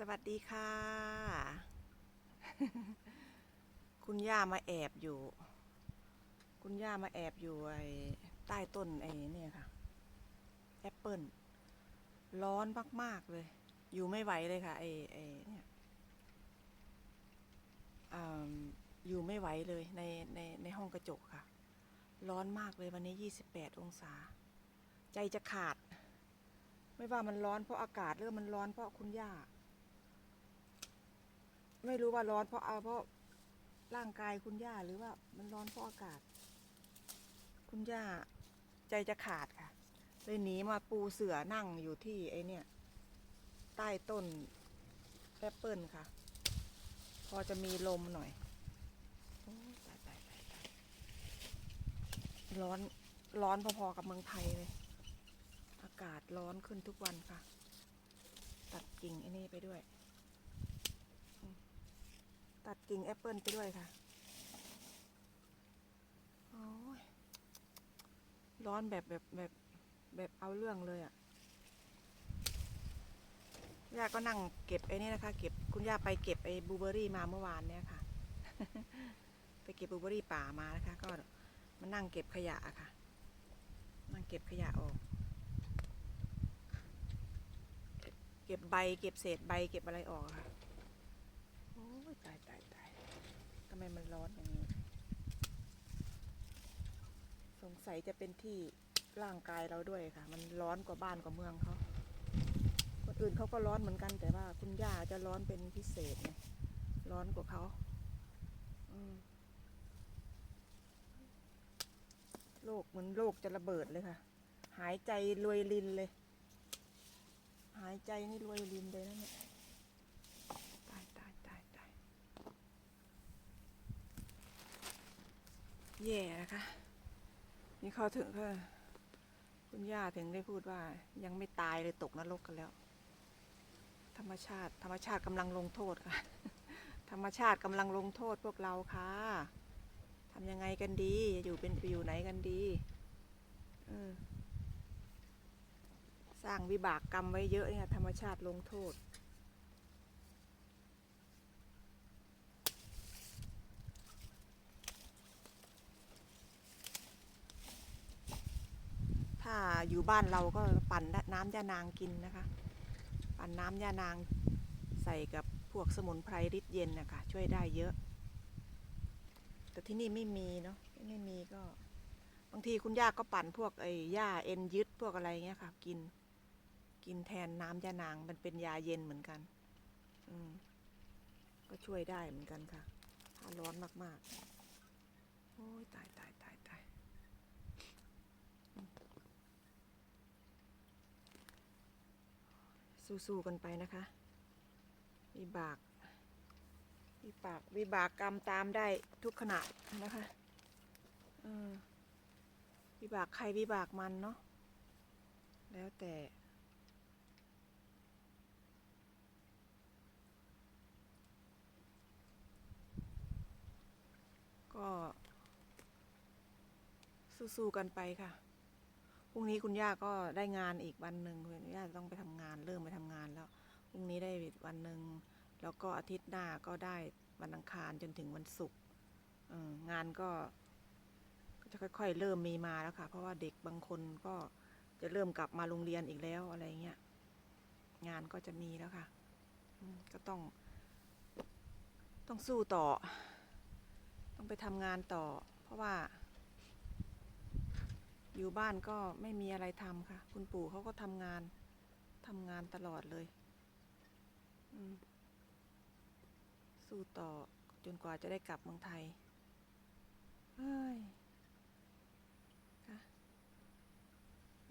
สวัสดีค่ะ คุณย่ามาแอบอยู่ คุณย่ามาแอบอยู่ไอ้ใต้ต้นไอ้เนี่ยค่ะ แอปเปิลร้อนมาก ๆ เลย อยู่ไม่ไหวเลยค่ะไอ้ไอ้เนี่ยออยู่ไม่ไหวเลยในในในห้องกระจกค่ะ ร้อนมากเลยวันนี้ยี่สิบแปดองศา ใจจะขาด ไม่ว่ามันร้อนเพราะอากาศหรือมันร้อนเพราะคุณย่า ไม่รู้ว่าร้อนเพราะเอาเพราะร่างกายคุณย่าหรือว่า มันร้อนเพราะอากาศ คุณย่าใจจะขาดค่ะเลยหนีมาปูเสือนั่งอยู่ที่ไอเนี่ย ใต้ต้นแอปเปิลค่ะ พอจะมีลมหน่อยตายตายตายตายร้อนร้อนพอๆกับเมืองไทยเลย อากาศร้อนขึ้นทุกวันค่ะ ตัดกิ่งไอ้นี่ไปด้วย ตัดกิ่งแอปเปิลไปด้วยค่ะโอ้ยร้อนแบบแบบแบบแบบเอาเรื่องเลยอะ่ะย่าก็นั่งเก็บไอ้นี่นะคะ เก็บคุณย่าไปเก็บไอ้บลูเบอรี่มาเมื่อวานเนี่ยค่ะ ไปเก็บบลูเบอรี่ป่ามานะคะ ก็มานั่งเก็บขยะอะค่ะ นั่งเก็บขยะออก เก็บใบเก็บเศษใบเก็บอะไรออกอะค่ะโอ้ย ตายตายตายทำไมมันร้อนอย่างนี้ สงสัยจะเป็นที่ร่างกายเราด้วยค่ะ มันร้อนกว่าบ้านกว่าเมืองเขาคนอื่นเขาก็ร้อนเหมือนกัน แต่ว่าคุณย่าจะร้อนเป็นพิเศษไงร้อนกว่าเขาโลกเหมือนโลกจะระเบิดเลยค่ะ หายใจรวยลินเลย หายใจนี่รวยลินเลยนะเนี่ย ตายตายตายตาย แย่นะคะ นี่เขาถึงก็คุณย่าถึงได้พูดว่า ยังไม่ตายเลยตกนรกกันแล้ว ธรรมชาติ ธรรมชาติกำลังลงโทษค่ะ ธรรมชาติกำลังลงโทษพวกเราค่ะทำยังไงกันดีจะอยู่เป็นไปอยู่ไหนกันดีเออสร้างวิบากกรรมไว้เยอะเนี่ยธรรมชาติลงโทษ อยู่บ้านเราก็ปั่นน้ำยานางกินนะคะ ปั่นน้ำยานางใส่กับพวกสมุนไพรฤทธิ์เย็นนะคะช่วยได้เยอะ แต่ที่นี่ไม่มีเนาะไม่มีก็ บางทีคุณย่าก็ปั่นพวกไอ้หญ้าเอ็นยึดพวกอะไรเงี้ยค่ะ กิน กินแทนน้ำยานางมันเป็นยาเย็นเหมือนกัน อืมก็ช่วยได้เหมือนกันค่ะ ถ้าร้อนมากๆ โอ้ยตายตายตายตาย สู้ๆกันไปนะคะ วิบาก วิบากวิบากกรรมตามได้ทุกขณะนะคะเออวิบากใครวิบากมันเนาะแล้วแต่ก็สู้ๆกันไปค่ะ รุ่งนี้คุณย่าก็ได้งานอีกวันหนึ่งคุณย่าต้องไปทำงานเริ่มไปทำงานแล้วพรุ่งนี้ได้วันหนึ่งแล้วก็อาทิตย์หน้าก็ได้วันอังคารจนถึงวันศุกร์องานก็จะค่อย ๆ เริ่มมีมาแล้วค่ะ เพราะว่าเด็กบางคนก็จะเริ่มกลับมาโรงเรียนอีกแล้วอะไรเงี้ยงานก็จะมีแล้วค่ะก็ต้อง ต้องสู้ต่อ ต้องไปทำงานต่อ เพราะว่า อยู่บ้านก็ไม่มีอะไรทำค่ะ คุณปู่เขาก็ทำงานทำงานตลอดเลยสู้ต่อจนกว่าจะได้กลับเมืองไทยเฮ้ยค่ะ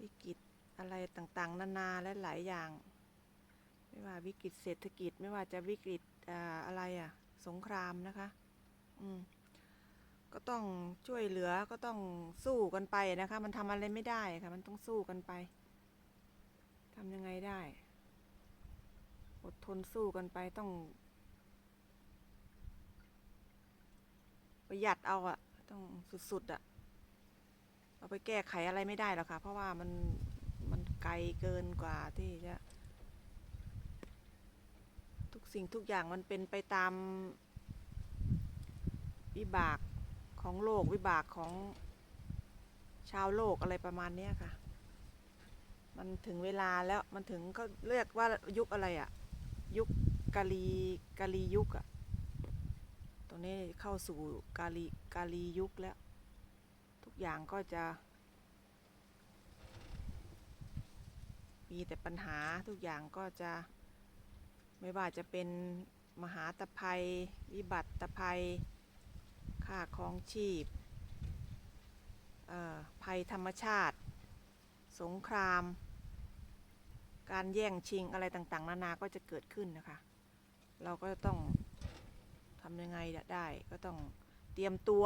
วิกฤตอะไรต่างๆ นานาและหลายอย่าง ไม่ว่าวิกฤตเศรษฐกิจ ไม่ว่าจะวิกฤตออะไรอะ สงครามนะคะ อืม ก็ต้องช่วยเหลือก็ต้องสู้กันไปนะคะ มันทำอะไรไม่ได้ค่ะ มันต้องสู้กันไปทำยังไงได้ อดทนสู้กันไปต้อง ประหยัดเอาอะต้องสุดๆอะเอาไปแก้ไขอะไรไม่ได้หรอกค่ะ เพราะว่ามันมันไกลเกินกว่าที่จะ ทุกสิ่งทุกอย่างมันเป็นไปตามวิบาก ของโลกวิบากของชาวโลกอะไรประมาณเนี้ยค่ะ มันถึงเวลาแล้วมันถึงเขาเรียกว่ายุคอะไรอะยุคกาลีกาลียุคอะตรงนี้เข้าสู่กาลีกาลียุคแล้ว ทุกอย่างก็จะ มีแต่ปัญหาทุกอย่างก็จะ ไม่ว่าจะเป็นมหาตภัย วิบัติภัย ค่าครองชีพภัยธรรมชาติ สงคราม การแย่งชิงอะไรต่างๆ นานาก็จะเกิดขึ้นนะคะ เราก็ต้องทำยังไงได้ก็ต้องเตรียมตัว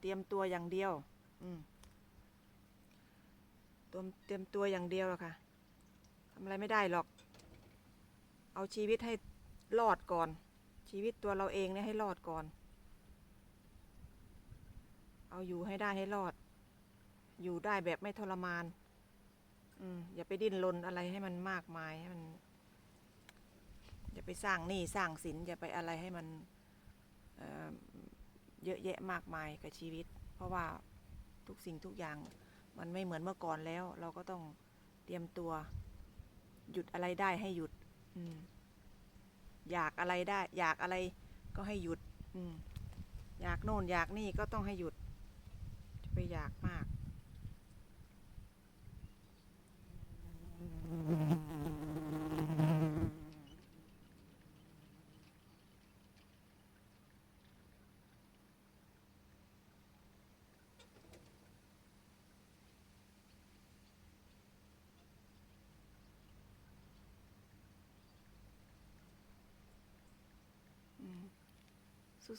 เตรียมตัวอย่างเดียวตัวเตรียมตัวอย่างเดียวหรอกค่ะทำอะไรไม่ได้หรอก เอาชีวิตให้รอดก่อน ชีวิตตัวเราเองเนี่ยให้รอดก่อน เอาอยู่ให้ได้ให้รอด อยู่ได้แบบไม่ทรมาน อืมอย่าไปดิ้นรนอะไรให้มันมากมายให้มัน อย่าไปสร้างหนี้สร้างสินอย่าไปอะไรให้มันเอ่อเยอะแยะมากมายกับชีวิต เพราะว่าทุกสิ่งทุกอย่างมันไม่เหมือนเมื่อก่อนแล้ว เราก็ต้องเตรียมตัว หยุดอะไรได้ให้หยุด อืม อยากอะไรได้ อยากอะไรก็ให้หยุด อืม อยากโน่นอยากนี่ก็ต้องให้หยุด ไปอยากมาก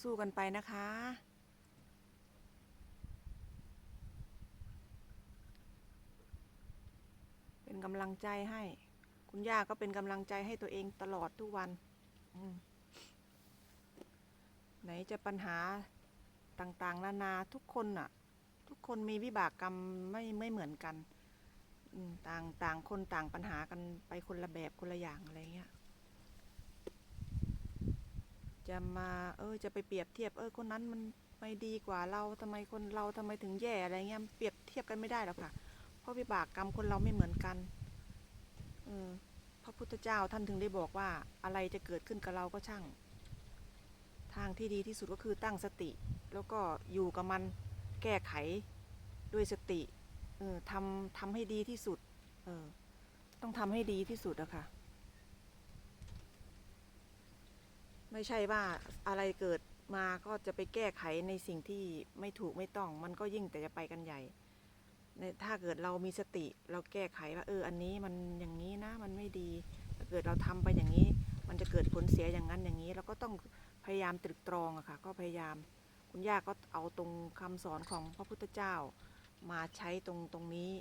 สู้ๆกันไปนะคะ เป็นกำลังใจให้ คุณย่าก็เป็นกำลังใจให้ตัวเองตลอดทุกวันไหนจะปัญหาต่างๆ นานาทุกคนน่ะ ทุกคนมีวิบากกรรมไม่ไม่เหมือนกันต่างต่างคนต่างปัญหากันไปคนละแบบคนละอย่างอะไรเงี้ยจะมาเออจะไปเปรียบเทียบเออคนนั้นมันไม่ดีกว่าเราทำไมคนเราทำไมถึงแย่อะไรเงี้ยเปรียบเทียบกันไม่ได้หรอกค่ะ เพราะวิบากกรรมคนเราไม่เหมือนกันเออพระพุทธเจ้าท่านถึงได้บอกว่าอะไรจะเกิดขึ้นกับเราก็ช่าง ทางที่ดีที่สุดก็คือตั้งสติ แล้วก็อยู่กับมันแก้ไขด้วยสติเออทำทำให้ดีที่สุดเออต้องทำให้ดีที่สุดอะค่ะไม่ใช่ว่าอะไรเกิดมาก็จะไปแก้ไขในสิ่งที่ไม่ถูกไม่ต้อง มันก็ยิ่งแต่จะไปกันใหญ่ ในถ้าเกิดเรามีสติเราแก้ไขว่าเอออันนี้มันอย่างนี้นะมันไม่ดีถ้าเกิดเราทำไปอย่างนี้ มันจะเกิดผลเสียอย่างนั้นอย่างนี้ เราก็ต้องพยายามตรึกตรองอะค่ะก็พยายาม คุณย่าก็เอาตรงคำสอนของพระพุทธเจ้า มาใช้ตรงตรงนี้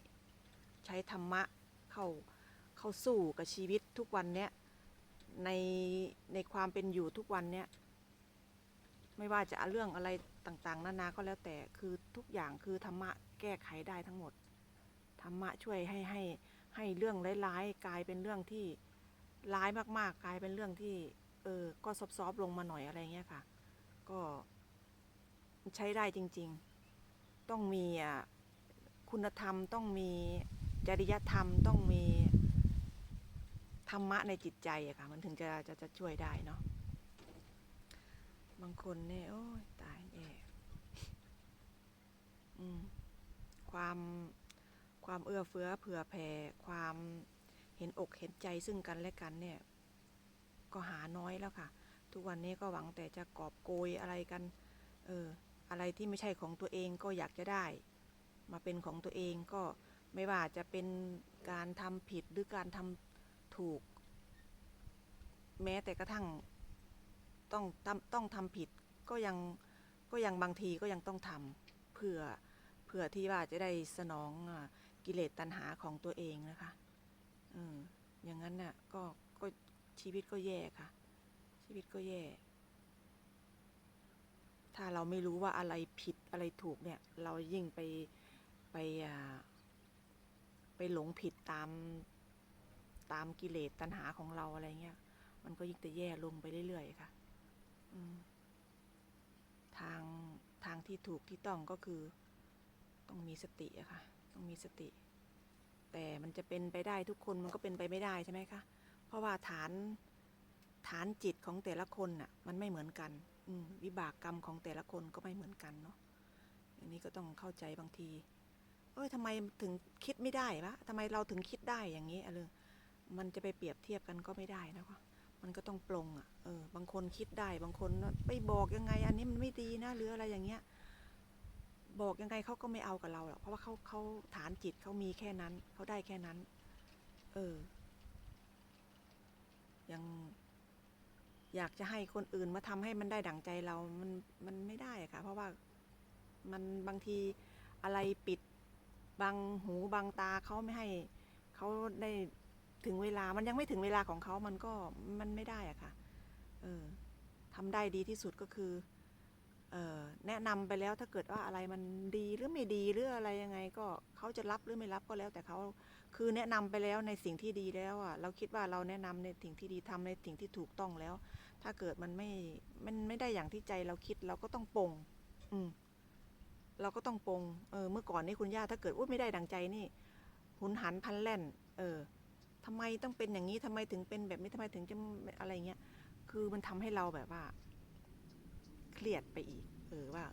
ใช้ธรรมะเข้าเข้าสู้กับชีวิตทุกวันเนี้ยในในความเป็นอยู่ทุกวันเนี้ยไม่ว่าจะเรื่องอะไรต่างๆ นานาก็แล้วแต่คือทุกอย่างคือธรรมะ ก้ไขได้ทั้งหมด ธรรมะช่วยให้ให้ให้เรื่องร้ายๆกลายเป็นเรื่องที่ร้ายมากๆ กลายเป็นเรื่องที่ เออ ก็ซอฟๆลงมาหน่อยอะไรเงี้ยค่ะ ก็ใช้ได้จริง ๆ ต้องมีอะคุณธรรม ต้องมีจริยธรรม ต้องมีธรรมะในจิตใจอะค่ะ มันถึงจะจะจะช่วยได้เนาะ บางคนเนี่ยโอ้ยตายแย่ อืม ความความเอื้อเฟื้อเผื่อแผ่ความเห็นอกเห็นใจซึ่งกันและกันเนี่ย ก็หาน้อยแล้วค่ะ ทุกวันนี้ก็หวังแต่จะกอบโกยอะไรกัน เออ อะไรที่ไม่ใช่ของตัวเองก็อยากจะได้ มาเป็นของตัวเองก็ไม่ว่าจะเป็นการทำผิดหรือการทำถูก แม้แต่กระทั่งต้องทำต้องทำผิดก็ยังก็ยังบางทีก็ยังต้องทำเพื่อ พื่อที่ว่าจะได้สนองกิเลสตัณหาของตัวเองนะคะเอออย่างนั้นน่ะก็ก็ชีวิตก็แย่ค่ะ ชีวิตก็แย่ ถ้าเราไม่รู้ว่าอะไรผิดอะไรถูกเนี่ย เรายิ่งไปไปไปหลงผิดตามตามกิเลสตัณหาของเราอะไรเงี้ย มันก็ยิ่งจะแย่ลงไปเรื่อยๆค่ะทางทางที่ถูกที่ต้องก็คือ ต้องมีสติอะค่ะ ต้องมีสติ แต่มันจะเป็นไปได้ทุกคนมันก็เป็นไปไม่ได้ใช่ไหมคะ เพราะว่าฐานฐานจิตของแต่ละคนน่ะมันไม่เหมือนกัน อืมวิบากกรรมของแต่ละคนก็ไม่เหมือนกันเนาะอันนี้ก็ต้องเข้าใจบางที เอ้ยทำไมถึงคิดไม่ได้วะทำไมเราถึงคิดได้อย่างนี้อะไรมันจะไปเปรียบเทียบกันก็ไม่ได้นะคะมันก็ต้องปลงอะ เออ บางคนคิดได้ บางคนไปบอกยังไง อันนี้มันไม่ดีนะหรืออะไรอย่างเงี้ย บอกยังไงเขาก็ไม่เอากับเราหรอกเพราะว่าเขาเขาฐานจิตเขามีแค่นั้นเขาได้แค่นั้น เออ ยัง อยากจะให้คนอื่นมาทำให้มันได้ดั่งใจเรา มันมันไม่ได้อะค่ะ เพราะว่ามันบางทีอะไรปิดบังหูบังตาเขาไม่ให้เขาได้ถึงเวลามันยังไม่ถึงเวลาของเขามันก็มันไม่ได้อะค่ะ เออทำได้ดีที่สุดก็คือ แนะนำไปแล้วถ้าเกิดว่าอะไรมันดีหรือไม่ดีหรืออะไรยังไง ก็เขาจะรับหรือไม่รับก็แล้ว แต่เขาคือแนะนำไปแล้วในสิ่งที่ดีแล้วอะเราคิดว่าเราแนะนำในสิ่งที่ดีทำในสิ่งที่ถูกต้องแล้ว ถ้าเกิดมันไม่มันไม่ได้อย่างที่ใจเราคิดเราก็ต้องปงอืมเราก็ต้องปงเออเมื่อก่อนนี่คุณย่าถ้าเกิดอุ้ยไม่ได้ดังใจนี่หุนหันพันแล่น เออทำไมต้องเป็นอย่างนี้ทำไมถึงเป็นแบบนี้ทำไมถึงจะอะไรเงี้ยคือมันทำให้เราแบบว่า เครียดไปอีก เออว่า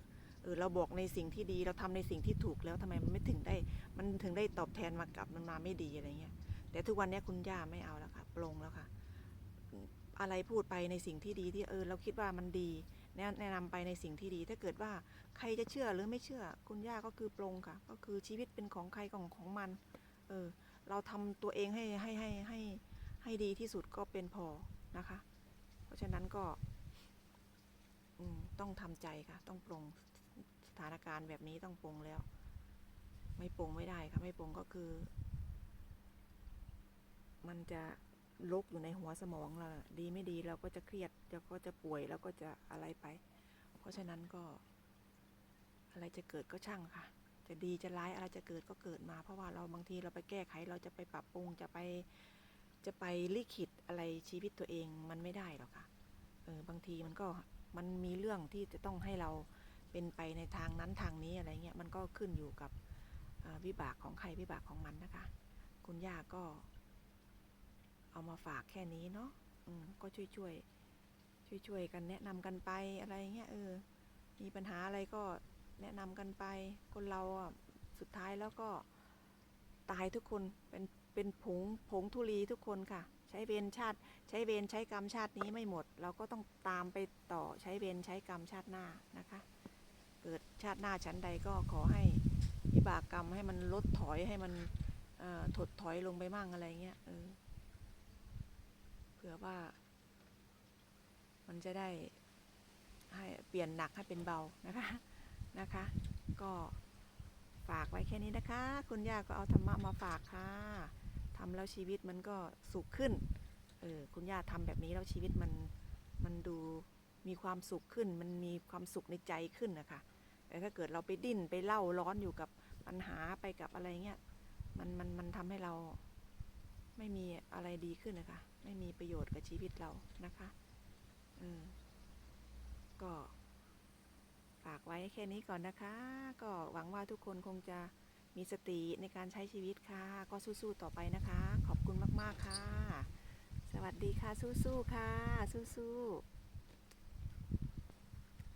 เออเราบอกในสิ่งที่ดีเราทำในสิ่งที่ถูกแล้วทำไมมันไม่ถึงได้ มันถึงได้ตอบแทนมากลับมันมาไม่ดีอะไรเงี้ย แต่ทุกวันนี้คุณย่าไม่เอาแล้วค่ะปลงแล้วค่ะ อะไรพูดไปในสิ่งที่ดีที่เออ เราคิดว่ามันดี แนะนะนำไปในสิ่งที่ดี ถ้าเกิดว่าใครจะเชื่อหรือไม่เชื่อ คุณย่าก็คือปลงค่ะ ก็คือชีวิตเป็นของใครของของมัน เออ เราทำตัวเองให้ให้ให้ให้ให้ดีที่สุดก็เป็นพอนะคะ เพราะฉะนั้นก็ ต้องทำใจค่ะ ต้องปลงสถานการณ์แบบนี้ต้องปลงแล้ว ไม่ปลงไม่ได้ค่ะ ไม่ปลงก็คือ มันจะลกอยู่ในหัวสมองเราดีไม่ดีเราก็จะเครียดเราก็จะป่วยแล้วก็จะอะไรไป เพราะฉะนั้นก็ อะไรจะเกิดก็ช่างค่ะ จะดีจะร้ายอะไรจะเกิดก็เกิดมา เพราะว่าเราบางทีเราไปแก้ไข เราจะไปปรับปรุงจะไปจะไปลิขิตอะไรชีวิตตัวเองมันไม่ได้หรอกค่ะเออบางทีมันก็ มันมีเรื่องที่จะต้องให้เราเป็นไปในทางนั้นทางนี้อะไรเงี้ยมันก็ขึ้นอยู่กับวิบากของใครวิบากของมันนะคะ คุณย่าก็ เอามาฝากแค่นี้เนาะก็ช่วยช่วยช่วยช่วยๆกันแนะนำกันไปอะไรเงี้ยเออ มีปัญหาอะไรก็แนะนำกันไป คนเราอะสุดท้ายแล้วก็ตายทุกคนเป็นเป็นผงผงธุลีทุกคนค่ะ ใช้เวรชาติ ใช้เวรใช้กรรมชาตินี้ไม่หมด เราก็ต้องตามไปต่อใช้เวรใช้กรรมชาติหน้านะคะ เกิดชาติหน้าชั้นใดก็ขอให้วิบากกรรมให้มันลดถอยให้มันถดถอยลงไปมั่งอะไรเงี้ยเออเผื่อว่า มันจะได้ให้เปลี่ยนหนักให้เป็นเบานะคะนะคะ ก็ฝากไว้แค่นี้นะคะ คุณย่าก็เอาธรรมะมาฝากค่ะ ทำแล้วชีวิตมันก็สุขขึ้น เออคุณย่าทำแบบนี้แล้วชีวิตมันมันดูมีความสุขขึ้น มันมีความสุขในใจขึ้นนะคะแต่ถ้าเกิดเราไปดิ้นไปเล่าร้อนอยู่กับปัญหาไปกับอะไรเงี้ยมันมันมันทำให้เราไม่มีอะไรดีขึ้นนะคะ ไม่มีประโยชน์กับชีวิตเรานะคะเออก็ฝากไว้แค่นี้ก่อนนะคะ ก็หวังว่าทุกคนคงจะ มีสติในการใช้ชีวิตค่ะ ก็สู้ๆต่อไปนะคะ ขอบคุณมากๆค่ะ สวัสดีค่ะสู้ๆค่ะ สู้ๆ